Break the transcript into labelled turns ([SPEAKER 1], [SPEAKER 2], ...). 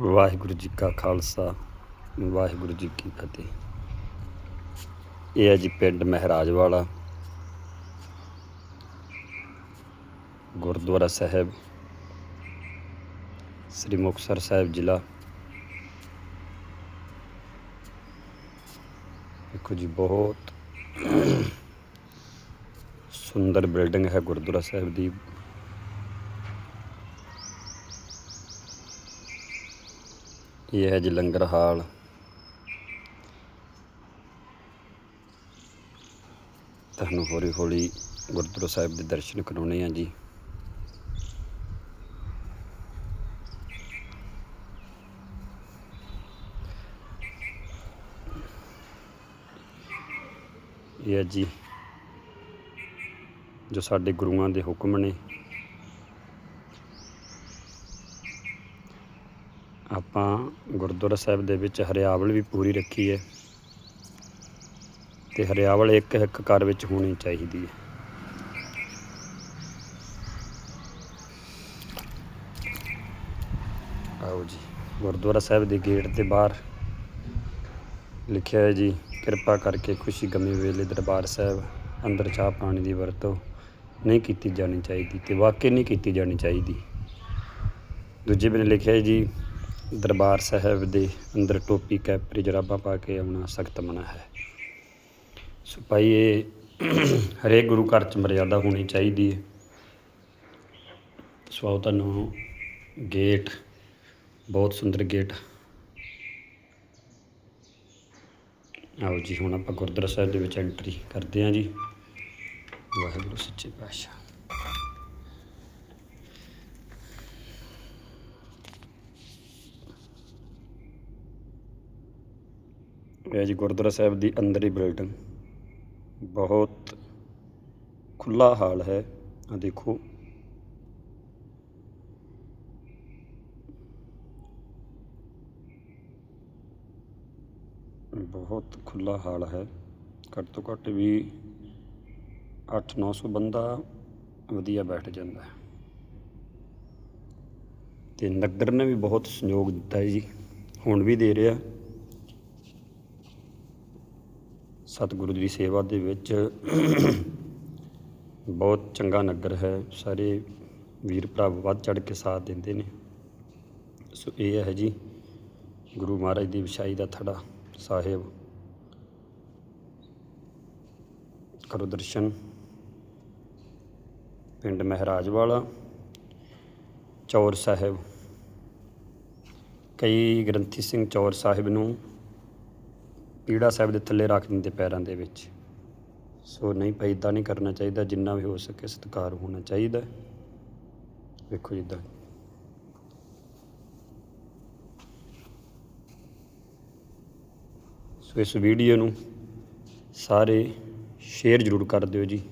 [SPEAKER 1] ਵਾਹਿਗੁਰੂ ਜੀ ਕਾ ਖਾਲਸਾ, ਵਾਹਿਗੁਰੂ ਜੀ ਕੀ ਫਤਿਹ। ਇਹ ਹੈ ਜੀ ਪਿੰਡ ਮਹਿਰਾਜ ਵਾਲਾ ਗੁਰਦੁਆਰਾ ਸਾਹਿਬ, ਸ੍ਰੀ ਮੁਕਤਸਰ ਸਾਹਿਬ ਜ਼ਿਲ੍ਹਾ। ਦੇਖੋ ਜੀ, ਬਹੁਤ ਸੁੰਦਰ ਬਿਲਡਿੰਗ ਹੈ ਗੁਰਦੁਆਰਾ ਸਾਹਿਬ ਦੀ। ਇਹ ਹੈ ਜੀ ਲੰਗਰ ਹਾਲ। ਤੁਹਾਨੂੰ ਹੌਲੀ ਹੌਲੀ ਗੁਰਦੁਆਰਾ ਸਾਹਿਬ ਦੇ ਦਰਸ਼ਨ ਕਰਾਉਣੇ ਆ ਜੀ। ਇਹ ਹੈ ਜੀ ਜੋ ਸਾਡੇ ਗੁਰੂਆਂ ਦੇ ਹੁਕਮ ਨੇ। ਆਪਾਂ ਗੁਰਦੁਆਰਾ ਸਾਹਿਬ ਦੇ ਵਿੱਚ ਹਰਿਆਵਲ ਵੀ ਪੂਰੀ ਰੱਖੀ ਹੈ ਤੇ ਹਰਿਆਵਲ ਇੱਕ ਇੱਕ ਘਰ ਵਿੱਚ ਹੋਣੀ ਚਾਹੀਦੀ ਹੈ। ਆਓ ਜੀ, ਗੁਰਦੁਆਰਾ ਸਾਹਿਬ ਦੇ ਗੇਟ ਦੇ ਬਾਹਰ ਲਿਖਿਆ ਹੈ ਜੀ, ਕਿਰਪਾ ਕਰਕੇ ਖੁਸ਼ੀ ਗਮੀ ਵੇਲੇ ਦਰਬਾਰ ਸਾਹਿਬ ਅੰਦਰ ਚਾਹ ਪਾਣੀ ਦੀ ਵਰਤੋਂ ਨਹੀਂ ਕੀਤੀ ਜਾਣੀ ਚਾਹੀਦੀ ਤੇ ਵਾਕਈ ਨਹੀਂ ਕੀਤੀ ਜਾਣੀ ਚਾਹੀਦੀ। ਦੂਜੇ ਬੰਨੇ ਲਿਖਿਆ ਹੈ ਜੀ ਦਰਬਾਰ ਸਾਹਿਬ ਦੇ ਅੰਦਰ ਟੋਪੀ ਕੈਪਰੀ ਜਰਾਬਾਂ ਪਾ ਕੇ ਆਉਣਾ ਸਖਤ ਮਨਾ ਹੈ। ਸੋ ਭਾਈ, ਇਹ ਹਰੇਕ ਗੁਰੂ ਘਰ ਚ ਮਰਿਆਦਾ ਹੋਣੀ ਚਾਹੀਦੀ ਹੈ। ਸੋ ਆਓ ਤੁਹਾਨੂੰ ਗੇਟ, ਬਹੁਤ ਸੁੰਦਰ ਗੇਟ। ਆਓ ਜੀ, ਹੁਣ ਆਪਾਂ ਗੁਰਦੁਆਰਾ ਸਾਹਿਬ ਦੇ ਵਿੱਚ ਐਂਟਰੀ ਕਰਦੇ ਹਾਂ ਜੀ। ਵਾਹਿਗੁਰੂ, ਸੱਚੇ ਪਾਤਸ਼ਾਹ। ਇਹ ਜੀ ਗੁਰਦੁਆਰਾ ਸਾਹਿਬ ਦੀ ਅੰਦਰੀ ਬਿਲਡਿੰਗ ਬਹੁਤ ਖੁੱਲਾ ਹਾਲ ਹੈ। ਆ ਦੇਖੋ। ਬਹੁਤ ਖੁੱਲਾ ਹਾਲ ਹੈ। ਘੱਟ ਤੋਂ ਘੱਟ ਵੀ 8-900 ਬੰਦਾ ਵਧੀਆ ਬੈਠ ਜਾਂਦਾ ਹੈ। ਤੇ ਨਗਰ ਨੇ ਵੀ ਬਹੁਤ ਸਹਿਯੋਗ ਦਿੱਤਾ ਹੈ ਜੀ। ਹੁਣ ਵੀ ਦੇ ਰਿਹਾ। ਸਤਿਗੁਰੂ ਦੀ ਸੇਵਾ ਦੇ ਵਿੱਚ ਬਹੁਤ ਚੰਗਾ ਨਗਰ ਹੈ। ਸਾਰੇ ਵੀਰ ਭਰਾ ਵੱਧ ਚੜ ਕੇ ਸਾਥ ਦਿੰਦੇ ਨੇ। ਸੋ ਇਹ ਹੈ ਜੀ ਗੁਰੂ ਮਹਾਰਾਜ ਦੀ ਵਿਛਾਈ ਦਾ ਥੜਾ ਸਾਹਿਬ। ਕਰੋ ਦਰਸ਼ਨ। ਪਿੰਡ ਮਹਿਰਾਜ ਵਾਲਾ ਚੌਰ ਸਾਹਿਬ। ਕਈ ਗ੍ਰੰਥੀ ਸਿੰਘ ਚੌਰ ਸਾਹਿਬ ਨੂੰ ਪੀੜਾ ਸਾਹਿਬ ਦੇ ਥੱਲੇ ਰੱਖ ਦਿੰਦੇ ਪੈਰਾਂ ਦੇ ਵਿੱਚ। ਸੋ ਨਹੀਂ ਭਾਈ ਇੱਦਾਂ ਨਹੀਂ ਕਰਨਾ ਚਾਹੀਦਾ, ਜਿੰਨਾ ਵੀ ਹੋ ਸਕੇ ਸਤਿਕਾਰ ਹੋਣਾ ਚਾਹੀਦਾ। ਵੇਖੋ ਜਿੱਦਾਂ। ਸੋ ਇਸ ਵੀਡੀਓ ਨੂੰ ਸਾਰੇ ਸ਼ੇਅਰ ਜ਼ਰੂਰ ਕਰ ਦਿਓ ਜੀ।